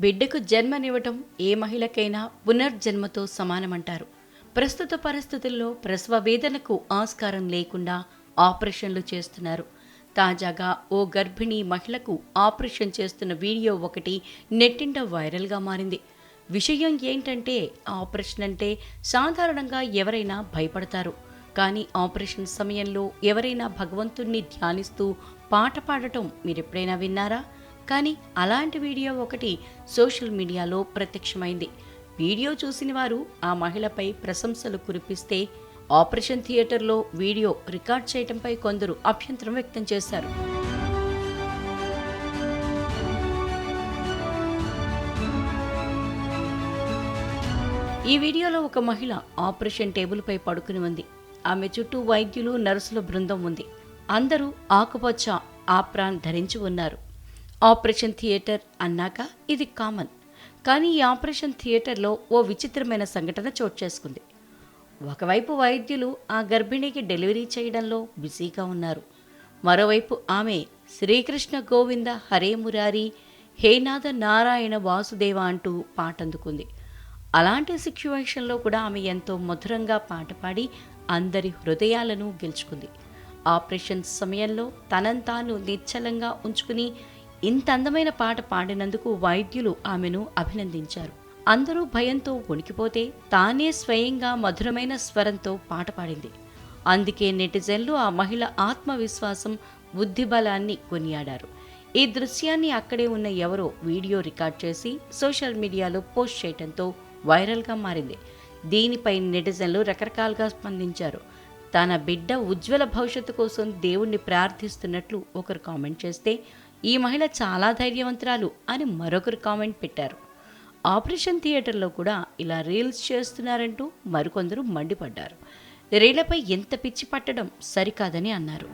బిడ్డకు జన్మనివ్వటం ఏ మహిళకైనా పునర్జన్మతో సమానమంటారు. ప్రస్తుత పరిస్థితుల్లో ప్రసవ వేదనకు ఆస్కారం లేకుండా ఆపరేషన్లు చేస్తున్నారు. తాజాగా ఓ గర్భిణీ మహిళకు ఆపరేషన్ చేస్తున్న వీడియో ఒకటి నెట్టింట వైరల్గా మారింది. విషయం ఏంటంటే ఆపరేషన్ అంటే సాధారణంగా ఎవరైనా భయపడతారు. కానీ ఆపరేషన్ సమయంలో ఎవరైనా భగవంతుణ్ణి ధ్యానిస్తూ పాట పాడటం మీరెప్పుడైనా విన్నారా? కానీ అలాంటి వీడియో ఒకటి సోషల్ మీడియాలో ప్రత్యక్షమైంది. వీడియో చూసిన వారు ఆ మహిళపై ప్రశంసలు కురిపిస్తే ఆపరేషన్ థియేటర్లో వీడియో రికార్డ్ చేయడంపై కొందరు అభ్యంతరం వ్యక్తం చేశారు. ఈ వీడియోలో ఒక మహిళ ఆపరేషన్ టేబుల్పై పడుకుని ఉంది. ఆమె చుట్టూ వైద్యులు నర్సుల బృందం ఉంది. అందరూ ఆకుపచ్చ ఆప్రాన్ ధరించి ఉన్నారు. ఆపరేషన్ థియేటర్ అన్నాక ఇది కామన్. కానీ ఈ ఆపరేషన్ థియేటర్లో ఓ విచిత్రమైన సంఘటన చోటు చేసుకుంది. ఒకవైపు వైద్యులు ఆ గర్భిణికి డెలివరీ చేయడంలో బిజీగా ఉన్నారు. మరోవైపు ఆమె శ్రీకృష్ణ గోవింద హరే మురారి హేనాథ నారాయణ వాసుదేవ అంటూ పాట అందుకుంది. అలాంటి సిచ్యువేషన్లో కూడా ఆమె ఎంతో మధురంగా పాట పాడి అందరి హృదయాలను గెలుచుకుంది. ఆపరేషన్ సమయంలో తనంతాను నిశ్చలంగా ఉంచుకుని ఇంత అందమైన పాట పాడినందుకు వైద్యులు ఆమెను అభినందించారు. అందరూ భయంతో వణికిపోతే తానే స్వయంగా మధురమైన స్వరంతో పాట పాడింది. అందుకే నెటిజన్లు ఆ మహిళ ఆత్మవిశ్వాసం బుద్ధిబలాన్ని కొనియాడారు. ఈ దృశ్యాన్ని అక్కడే ఉన్న ఎవరో వీడియో రికార్డ్ చేసి సోషల్ మీడియాలో పోస్ట్ చేయడంతో వైరల్గా మారింది. దీనిపై నెటిజన్లు రకరకాలుగా స్పందించారు. తన బిడ్డ ఉజ్వల భవిష్యత్తు కోసం దేవుణ్ణి ప్రార్థిస్తున్నట్లు ఒకరు కామెంట్ చేస్తే ఈ మహిళ చాలా ధైర్యవంతురాలు అని మరొకరు కామెంట్ పెట్టారు. ఆపరేషన్ థియేటర్లో కూడా ఇలా రీల్స్ చేస్తున్నారంటూ మరికొందరు మండిపడ్డారు. రీళ్ళపై ఎంత పిచ్చి పట్టడం సరికాదని అన్నారు.